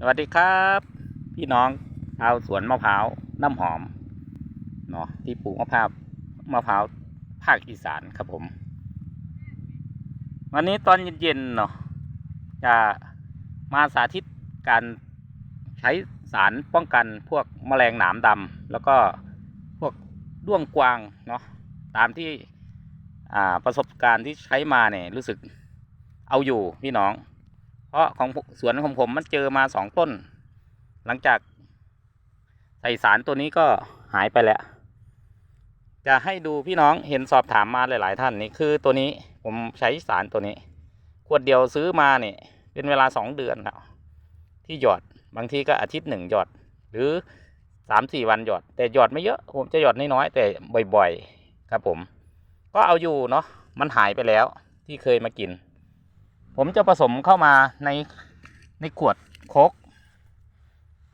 สวัสดีครับ พี่น้องชาวสวนมะพร้าวน้ำหอมเนาะที่ปลูกมะพร้าวมะพร้าวภาคอีสานครับผม วันนี้ตอนเย็นๆเนาะจะมาสาธิตการใช้สารป้องกันพวกแมลงหนามดำแล้วก็พวกด้วงกวางเนาะตามที่ประสบการณ์ที่ใช้มาเนี่ยรู้สึกเอาอยู่พี่น้อง เพราะของสวนของผมมันเจอมาสองต้น หลังจากใส่สารตัวนี้ก็หายไปแล้ว จะให้ดูพี่น้องเห็นสอบถามมาหลาย ๆ ท่านนี่คือตัวนี้ผมใช้สารตัวนี้ ขวดเดียวซื้อมาเนี่ยเป็นเวลาสองเดือนแล้วที่หยอดบางทีก็อาทิตย์หนึ่งหยอด หรือสามสี่วันหยอด แต่หยอดไม่เยอะผมจะหยอดน้อยๆแต่บ่อยๆ ครับผม ก็เอาอยู่เนาะมันหายไปแล้วที่เคยมากิน ผมจะผสมเข้ามาในในขวดโคก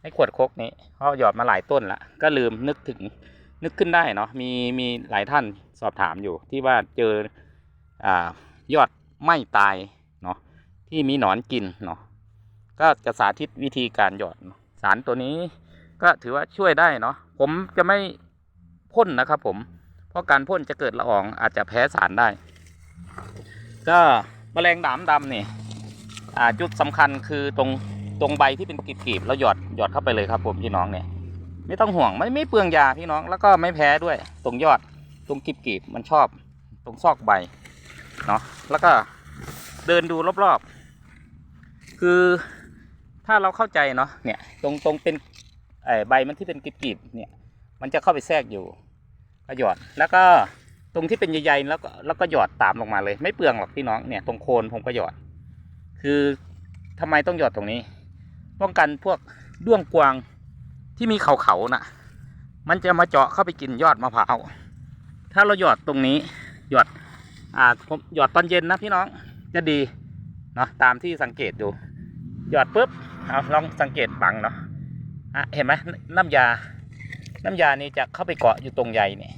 ในขวดโคกนี้เพราะหยอดมาหลายต้นละก็ลืมนึกถึงนึกขึ้นได้เนาะมีมีหลายท่านสอบถามอยู่ที่ว่าเจออ่ายอดไม่ตายเนาะที่มีหนอนกินเนาะก็จะสาธิตวิธีการหยอดสารตัวนี้ก็ถือว่าช่วยได้เนาะผมจะไม่พ่นนะครับผม เพราะการพ่นจะเกิดละอองอาจจะแพ้สารได้ ก็ แมลงหนามดำนี่จุดสำคัญคือตรงตรงใบที่เป็นกลีบๆแล้วหยอดหยอดเข้าไปเลยครับผมพี่น้องเนี่ยไม่ต้องห่วงไม่ไม่เปลืองยาพี่น้องแล้วก็ไม่แพ้ด้วย ตรงยอดตรงกลีบๆมันชอบตรงซอกใบเนาะแล้วก็เดินดูรอบๆ คือถ้าเราเข้าใจเนาะเนี่ยตรงตรงเป็นใบมันที่เป็นกลีบๆเนี่ยมันจะเข้าไปแทรกอยู่ก็หยอดแล้วก็ ตรงที่เป็นใยๆแล้วก็แล้วก็หยอดตามลงมาเลย ไม่เปลืองหรอกพี่น้องเนี่ยตรงโคนผมก็หยอด คือทำไมต้องหยอดตรงนี้ ป้องกันพวกด้วงกวางที่มีเขาเขาๆน่ะ มันจะมาเจาะเข้าไปกินยอดมะพร้าวถ้าเราหยอดตรงนี้หยอดอ่าผมหยอดตอนเย็นนะพี่น้องจะดีเนาะตามที่สังเกตดู หยอดปุ๊บเอาลองสังเกตบังเนาะอะเห็นไหมน้ำยา น้ำยานี่จะเข้าไปเกาะอยู่ตรงใยเนี่ย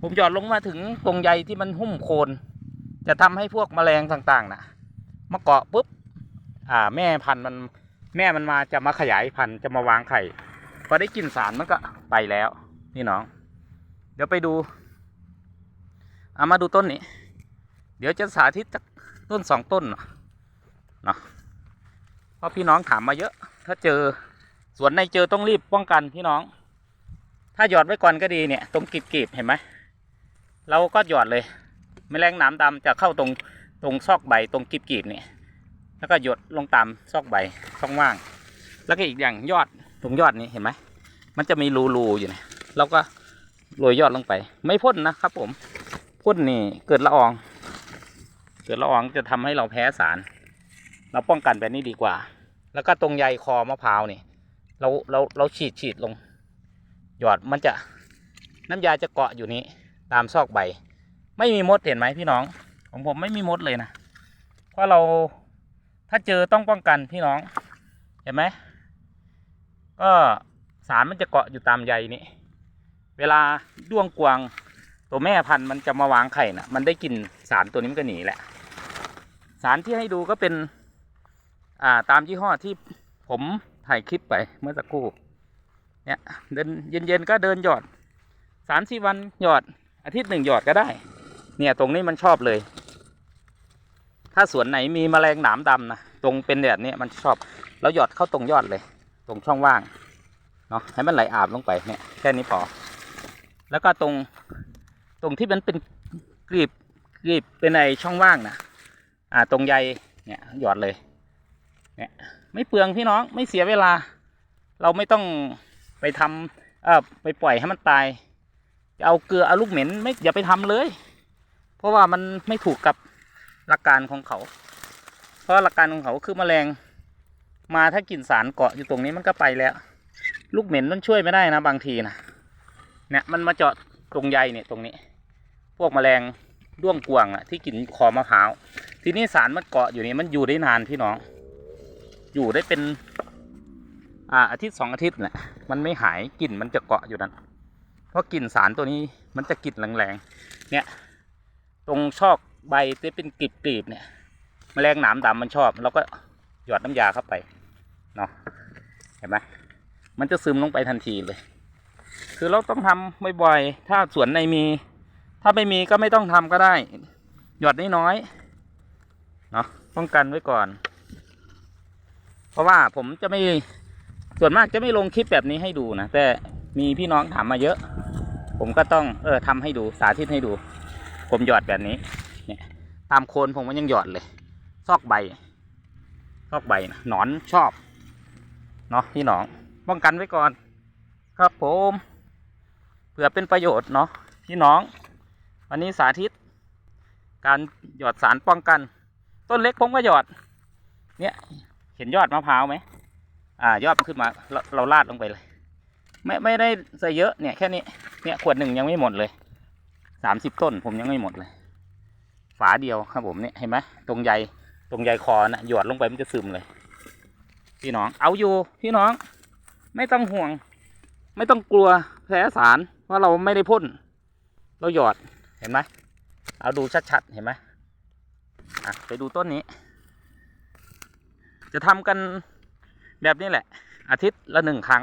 ผมหยอดลงมาถึงตรงใยที่มันหุ้มโคน จะทำให้พวกแมลงต่างๆนะมาเกาะปุ๊บ อ่า แม่พันธุ์มันแม่มันมาจะมาขยายพันธุ์จะมาวางไข่พอได้กลินสารมันก็ไปแล้ว นี่น้อง เดี๋ยวไปดูเอามาดูต้นนี้ เดี๋ยวจะสาธิตจากต้นสองต้นเนาะเพราะพี่น้องถามมาเยอะ ถ้าเจอสวนในเจอต้องรีบป้องกันพี่น้อง ถ้าหยอดไว้ก่อนก็ดีเนี่ย ตรงกลีบๆเห็นไหม เราก็หยอดเลยแมลงหนามดำจะเข้าตรงตรงซอกใบตรงกลีบๆเนี่ยแล้วก็หยดลงตามซอกใบช่องว่าง แล้วก็อีกอย่างยอดตรงยอดนี้เห็นไหมมันจะมีรูๆอยู่นี่เราก็โรยยอดลงไป ไม่พ่นนะครับ ผมพ่นนี่เกิดละออง เกิดละอองจะทำให้เราแพ้สาร เราป้องกันแบบนี้ดีกว่า แล้วก็ตรงใยคอมะพร้าวนี่เราเราเราฉีดฉีดลง หยอดมันจะน้ำยาจะเกาะอยู่นี้ ตามซอกใบ ไม่มีมดเห็นไหมพี่น้อง ของผมไม่มีมดเลยนะเพราะเราถ้าเจอต้องป้องกันพี่น้องเห็นไหมก็สารมันจะเกาะอยู่ตามใยนี้เวลาด้วงกวางตัวแม่พันธุ์มันจะมาวางไข่นะ่ะ มันได้กลินสารตัวนี้มันก็หนีแหละ สารที่ให้ดูก็เป็น อ่าตามยี่ห้อที่ผมถ่ายคลิปไปเมื่อสักครู่ เนี่ยเดินเย็นๆก็เดินหยอดสามสี่วันหยอด อาทิตย์หนึ่งหยอดก็ได้ เนี่ยตรงนี้มันชอบเลย ถ้าสวนไหนมีแมลงหนามดำนะตรงเป็นแบบนี้มันชอบแล้วหยอดเข้าตรงยอดเลย ตรงช่องว่างเนาะให้มันไหลอาบลงไปเนี่ยแค่นี้พอแล้วก็ตรงตรงที่มันเป็นกรีบกรีบเป็นไอช่องว่างนะอ่าตรงใยเนี่ยหยอดเลยเนี่ยไม่เปลืองพี่น้องไม่เสียเวลา เราไม่ต้องไปทำเออไปปล่อยให้มันตาย เอาเกลือเอาลูกเหม็นไม่อย่าไปทำเลย เพราะว่ามันไม่ถูกกับหลักการของเขา เพราะหลักการของเขาคือแมลงมาถ้ากลิ่นสารเกาะอยู่ตรงนี้มันก็ไปแล้ว ลูกเหม็นมันช่วยไม่ได้นะบางทีนะเนี่ยมันมาเจาะตรงใยเนี่ยตรงนี้ พวกแมลงด้วงกวางอะที่กินคอมะพร้าวทีนี้สารมันเกาะอยู่นี่มันอยู่ได้นานพี่น้อง อยู่ได้เป็น อ่าอาทิตย์สองอาทิตย์แหละมันไม่หายกลิ่นมันจะเกาะอยู่นั้น ราะกลิ่นสารตัวนี้มันจะกลิ่นแรงๆ เนี่ย ตรงชอกใบที่เป็นกลีบๆเนี่ยแมลงหนามดำมันชอบเราก็หยอดน้ำยาเข้าไปเนาะเห็นไหมมันจะซึมลงไปทันทีเลย คือเราต้องทำบ่อยๆถ้าสวนในมี ถ้าไม่มีก็ไม่ต้องทำก็ได้ หยอดน้อยๆเนาะป้องกันไว้ก่อน เพราะว่าผมจะไม่ส่วนมากจะไม่ลงคลิปแบบนี้ให้ดูนะแต่มีพี่น้องถามมาเยอะ ผมก็ต้องเออทำให้ดูสาธิตให้ดู ผมหยอดแบบนี้เนี่ยตามโคนผมก็ยังหยอดเลย ซอกใบ ซอกใบนะหนอนชอบเนาะพี่น้องป้องกันไว้ก่อน ครับผมเผื่อเป็นประโยชน์เนาะพี่น้อง วันนี้สาธิต การหยอดสารป้องกัน ต้นเล็กผมก็หยอด เนี่ยเห็นยอดมะพร้าวไหมอ่ายอดมันขึ้นมาเราเราลาดลงไปเลย ไม่ไม่ได้ใส่เยอะเนี่ยแค่นี้เนี่ยขวดหนึ่งยังไม่หมดเลยสามสิบต้นผมยังไม่หมดเลย ฝาเดียวครับผมเนี่ยเห็นไหมตรงใยตรงใยคอนะหยอดลงไปมันจะซึมเลย พี่น้องเอาอยู่พี่น้อง ไม่ต้องห่วง ไม่ต้องกลัวแพ้สารเพราเราไม่ได้พ่น เราหยอดเห็นไหมเอาดูชัดๆเห็นไหมอะไปดูต้นนี้ จะทำกันแบบนี้แหละ อาทิตย์ละหนึ่งครั้ง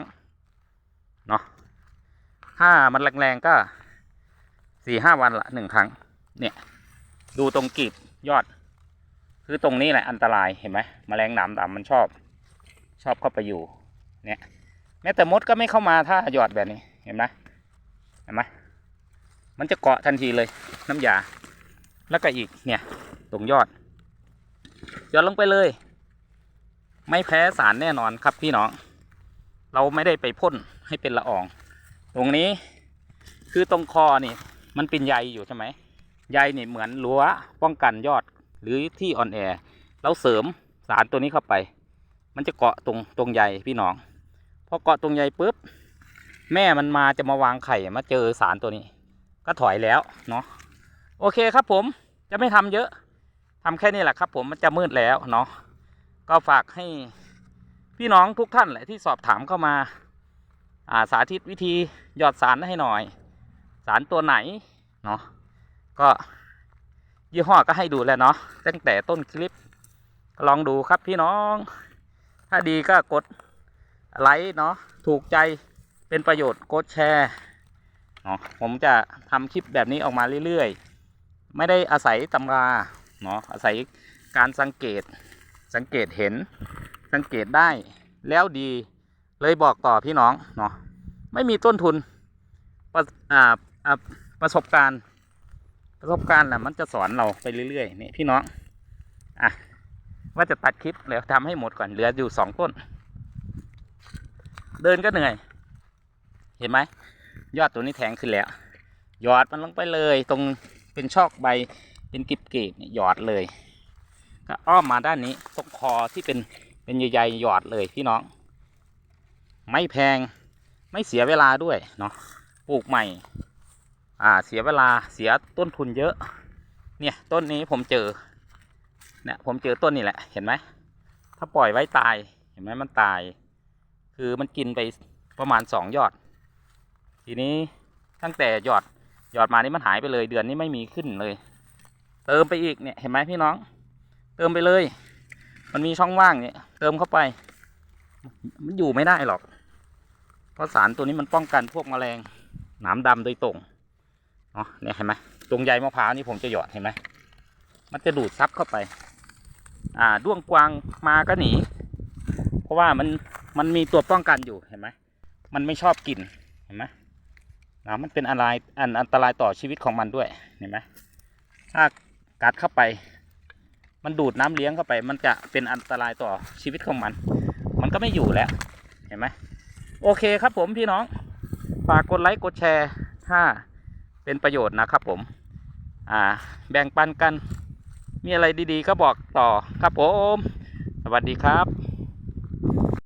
เนาะถ้ามันแรงๆก็สี่ห้าวันละหนึ่งครั้ง เนี่ย ดูตรงกีบยอด คือตรงนี้แหละอันตรายเห็นไหมแมลงหนามดำมันชอบ ชอบเข้าไปอยู่ เนี่ย แม้แต่มดก็ไม่เข้ามาถ้าหยอดแบบนี้เห็นไหมเห็นไหมมันจะเกาะทันทีเลยน้ำยา แล้วก็อีกเนี่ย ตรงยอดหยอดลงไปเลย ไม่แพ้สารแน่นอนครับพี่น้อง เราไม่ได้ไปพ่นให้เป็นละออง ตรงนี้คือตรงคอนี่มันเป็นใยอยู่ใช่ไหมใยนี่เหมือนรั้วป้องกันยอดหรือที่อ่อนแอเราเสริมสารตัวนี้เข้าไป มันจะเกาะตรงตรงใยพี่น้องพอเกาะตรงใยปุ๊บแม่มันมาจะมาวางไข่มาเจอสารตัวนี้ ก็ถอยแล้วเนาะโอเคครับผมจะไม่ทำเยอะทำแค่นี้แหละครับ ผมมันจะมืดแล้วเนาะก็ฝากให้ พี่น้องทุกท่านแหละที่สอบถามเข้ามาอ่าสาธิตวิธีหยอดสารให้หน่อย สารตัวไหนเนาะก็ยี่ห้อก็ให้ดูแล้วเนาะตั้งแต่ต้นคลิปลองดูครับพี่น้อง ถ้าดีก็กดไลค์เนาะถูกใจเป็นประโยชน์กดแชร์เนาะผมจะทำคลิปแบบนี้ออกมาเรื่อยๆ ไม่ได้อาศัยตำราเนาะอาศัยการสังเกตสังเกตเห็น สังเกตได้แล้วดีเลยบอกต่อพี่น้องเนาะไม่มีต้นทุนประอ่าอ่าประสบการณ์ประสบการณ์น่ะมันจะสอนเราไปเรื่อยๆนี่พี่น้องอะว่าจะตัดคลิปแล้วทำให้หมดก่อนเหลืออยู่สองต้น เดินก็เหนื่อย เห็นไหมยอดตัวนี้แทงขึ้นแล้วหยอดมันลงไปเลยตรงเป็นชอกใบเป็นกิบเกบยหยอดเลย ก็อ้อมมาด้านนี้ตรงคอที่เป็น เป็นใหญ่ๆหยอดเลยพี่น้อง ไม่แพงไม่เสียเวลาด้วยเนาะปลูกใหม่ อ่าเสียเวลาเสียต้นทุนเยอะ เนี่ยต้นนี้ผมเจอเนี่ยผมเจอต้นนี้แหละเห็นไหมถ้าปล่อยไว้ตายเห็นไหมมันตาย คือมันกินไปประมาณสองยอด ทีนี้ตั้งแต่หยอดหยอดมานี่มันหายไปเลยเดือนนี้ไม่มีขึ้นเลย เติมไปอีกเนี่ยเห็นไหมพี่น้อง เติมไปเลย มันมีช่องว่างเนี่ยเติมเข้าไป มันอยู่ไม่ได้หรอก เพราะสารตัวนี้มันป้องกันพวกแมลงหนามดำโดยตรงเนาะเนี่ยเห็นไหมตรงใยมะพร้าวนี่ผมจะหยอดเห็นไหมมันจะดูดซับเข้าไป อ่าด้วงกวางมาก็หนี เพราะว่ามันมันมีตัวป้องกันอยู่เห็นไหมมันไม่ชอบกินเห็นไหมนะมันเป็นอันตรายอันอันตรายต่อชีวิตของมันด้วยเห็นไหมถ้ากัดเข้าไป มันดูดน้ำเลี้ยงเข้าไป มันจะเป็นอันตรายต่อชีวิตของมัน มันก็ไม่อยู่แล้ว เห็นไหมโอเคครับผมพี่น้อง ฝากกดไลค์กดแชร์ ถ้าเป็นประโยชน์นะครับผม อ่า แบ่งปันกัน มีอะไรดีๆ ก็บอกต่อครับผม สวัสดีครับ